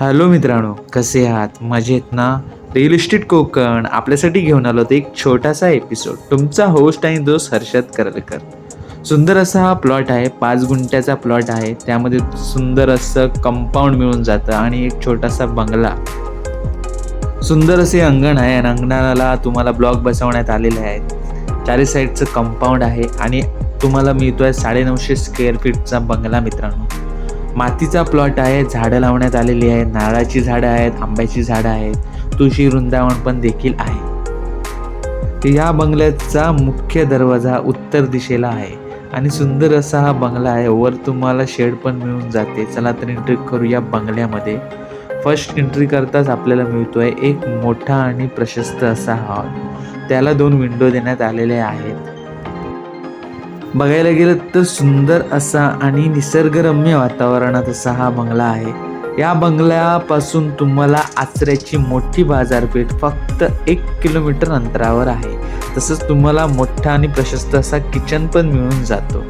Hello मित्रांनो कसे आहात? मजेत ना? रिअल इस्टेट कोकण आपल्यासाठी घेऊन आलो होतो एक छोटासा एपिसोड तुमचा होस्ट आणि दोस्त हर्षद करलकर. सुंदर असा हा प्लॉट आहे पाच गुंठ्याचा प्लॉट आहे. त्यामध्ये सुंदर असं कंपाऊंड मिळून जातं आणि एक छोटासा बंगला. सुंदर असे अंगण आहे आणि अंगणाला तुम्हाला ब्लॉक बसवण्यात आलेले आहेत. चारी साईडचं कंपाऊंड आहे आणि तुम्हाला मिळतोय साडेनऊशे स्क्वेअर फीटचा बंगला मित्रांनो. मातीचा प्लॉट आहे झाडं लावण्यात आलेली आहे नारळाची झाडं आहेत आंब्याची झाडं आहेत तुळशी वृंदावन पण देखील आहे. या बंगल्याचा मुख्य दरवाजा उत्तर दिशेला आहे आणि सुंदर असा हा बंगला आहे. वर तुम्हाला शेड पण मिळून जाते. चला तर एंट्री करूया बंगल्यामध्ये. फर्स्ट एंट्री करताच आपल्याला मिळतो आहे एक मोठा आणि प्रशस्त असा हॉल त्याला दोन विंडो देण्यात आलेले आहेत. बघायला गेलं तर सुंदर असा आणि निसर्गरम्य वातावरणात असा हा बंगला आहे. या बंगल्यापासून तुम्हाला आचऱ्याची मोठी बाजारपेठ फक्त एक किलोमीटर अंतरावर आहे. तसंच तुम्हाला मोठा आणि प्रशस्त असा किचन पण मिळून जातो.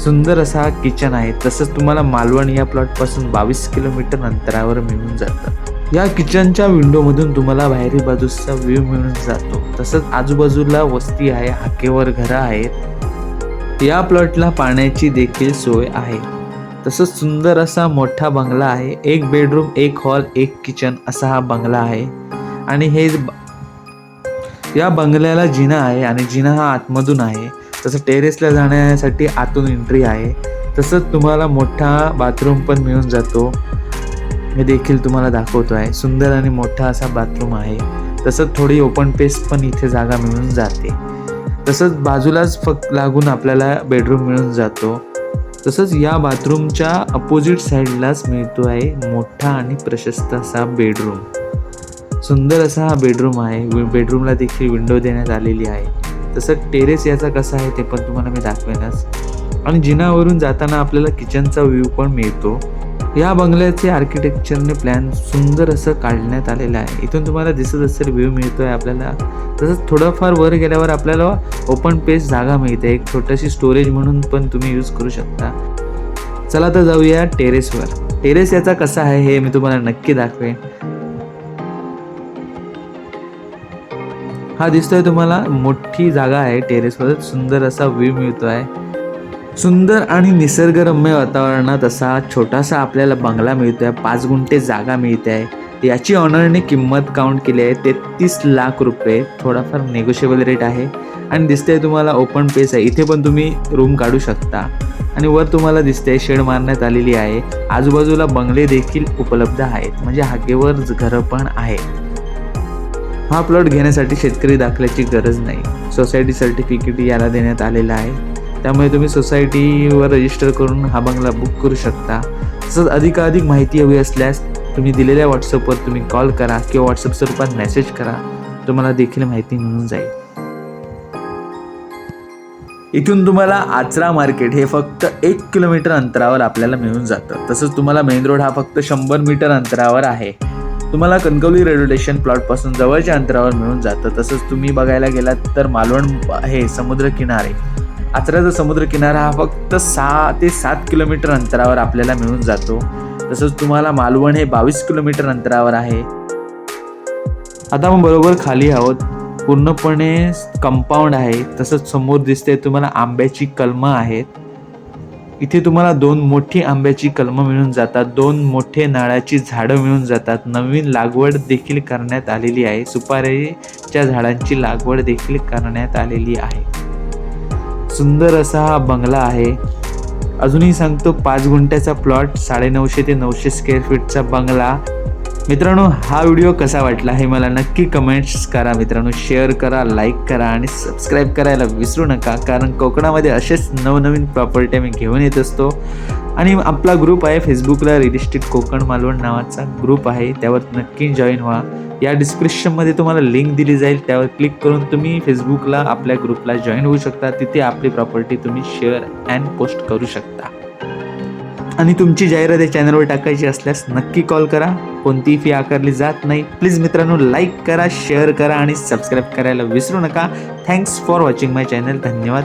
सुंदर असा हा किचन आहे. तसंच तुम्हाला मालवण या प्लॉटपासून बावीस किलोमीटर अंतरावर मिळून जातं. या किचनच्या विंडोमधून तुम्हाला बाहेरी बाजूचा व्ह्यू मिळून जातो. तसंच आजूबाजूला वस्ती आहे हाकेवर घरं आहेत. या प्लॉटला पाण्याची देखील सोय आहे. तसंच सुंदर असा मोठा बंगला आहे. एक बेडरूम एक हॉल एक किचन असा हा बंगला आहे. आणि हे ब- या बंगल्याला जिना आहे आणि जिना हा आतमधून आहे. तसं टेरेसला जाण्यासाठी आतून एंट्री आहे. तसंच तुम्हाला मोठा बाथरूम पण मिळून जातो. हे देखील तुम्हाला दाखवतो आहे सुंदर आणि मोठा असा बाथरूम आहे. तसंच थोडी ओपन पेस पण इथे जागा मिळून जाते. तसंच बाजूलाच फक्त लागून आपल्याला बेडरूम मिळून जातो. तसंच या बाथरूमच्या अपोजिट साईडलाच मिळतो आहे मोठा आणि प्रशस्त असा बेडरूम सुंदर असा हा बेडरूम आहे. बेडरूमला देखील विंडो देण्यात आलेली आहे. तसं टेरेस याचा कसा आहे ते पण तुम्हाला मी दाखवेनच. आणि जिनावरून जाताना आपल्याला किचनचा व्ह्यू पण मिळतो. या बंगल्याचे आर्किटेक्चरने प्लॅन सुंदर असं काढण्यात आलेलं आहे. इथून तुम्हाला दिसत असेल व्ह्यू आहे आपल्याला. तसंच थोडंफार वर गेल्यावर आपल्याला ओपन पेस जागा मिळते. एक छोटीशी स्टोरेज म्हणून पण तुम्ही यूज करू शकता. चला तर जाऊया टेरेसवर टेरेस याचा कसा आहे हे मी तुम्हाला नक्की दाखवेन. हा दिसतोय तुम्हाला मोठी जागा आहे टेरेसवर सुंदर असा व्ह्यू आहे सुंदर आणि निसर्गरम्य वातावरणात असा छोटासा आपल्याला बंगला मिळतो आहे पाच गुंठे जागा मिळते आहे याची ऑनरने किंमत काउंट केली आहे तेहतीस लाख रुपये. थोडाफार नेगोशिएबल रेट आहे. आणि दिसतंय तुम्हाला ओपन पेस आहे. इथे पण तुम्ही रूम काढू शकता. आणि वर तुम्हाला दिसतंय शेड मारण्यात आलेली आहे. आजूबाजूला बंगले देखील उपलब्ध आहेत. म्हणजे हाकेवर घरं पण आहेत. हा प्लॉट घेण्यासाठी शेतकरी दाखल्याची गरज नाही. सोसायटी सर्टिफिकेट याला देण्यात आलेलं आहे. त्यामुळे तुम्ही सोसायटीवर रजिस्टर करून हा बंगला बुक करू शकता. तसंच अधिकाधिक माहिती हवी असल्यास तुम्ही दिलेल्या व्हॉट्सअपवर तुम्ही कॉल करा किंवा व्हॉट्सअप स्वरूपात मेसेज करा. तुम्हाला देखील माहिती मिळून जाईल. इथून तुम्हाला आचरा मार्केट हे फक्त एक किलोमीटर अंतरावर आपल्याला मिळून जातं. तसंच तुम्हाला मेन रोड हा फक्त शंभर मीटर अंतरावर आहे. तुम्हाला कणकवली रेल्वे स्टेशन प्लॉटपासून जवळच्या अंतरावर मिळून जातं. तसंच तुम्ही बघायला गेलात तर मालवण हे समुद्र किनारे. आचऱ्याचा समुद्र किनारा हा फक्त सहा ते सात किलोमीटर अंतरावर आपल्याला मिळून जातो. तसंच तुम्हाला मालवण हे बावीस किलोमीटर अंतरावर आहे. आता मग बरोबर खाली आहोत. पूर्णपणे कंपाऊंड आहे. तसंच समोर दिसते तुम्हाला आंब्याची कलमं आहेत. इथे तुम्हाला दोन मोठी आंब्याची कलमं मिळून जातात. दोन मोठे नाळाची झाडं मिळून जातात. नवीन लागवड देखील करण्यात आलेली आहे. सुपारीच्या झाडांची लागवड देखील करण्यात आलेली आहे. सुंदर असा हा बंगला आहे. अजूनही सांगतो पाच गुंठ्याचा प्लॉट साडेनऊशे ते नऊशे स्क्वेअर फीटचा बंगला. मित्रांनो हा व्हिडिओ कसा वाटला हे मला नक्की कमेंट्स करा. मित्रांनो शेअर करा लाईक करा आणि सबस्क्राईब करायला विसरू नका. कारण कोकणामध्ये असेच नवनवीन प्रॉपर्टी मी घेऊन येत असतो. आणि आपला ग्रुप आहे फेसबुकला रिअल इस्टेट कोकण मालवण नावाचा ग्रुप आहे त्यावर नक्की जॉईन व्हा. या डिस्क्रिप्शनमध्ये तुम्हाला लिंक दिली जाईल त्यावर क्लिक करून तुम्ही फेसबुकला आपल्या ग्रुपला जॉईन होऊ शकता. तिथे आपली प्रॉपर्टी तुम्ही शेअर अँड पोस्ट करू शकता. आणि तुमची जाहिरात या चॅनलवर टाकायची असल्यास नक्की कॉल करा. कोणतीही फी आकारली जात नाही. प्लीज मित्रांनो लाईक करा शेअर करा आणि सबस्क्राईब करायला विसरू नका. Thanks for watching my channel धन्यवाद.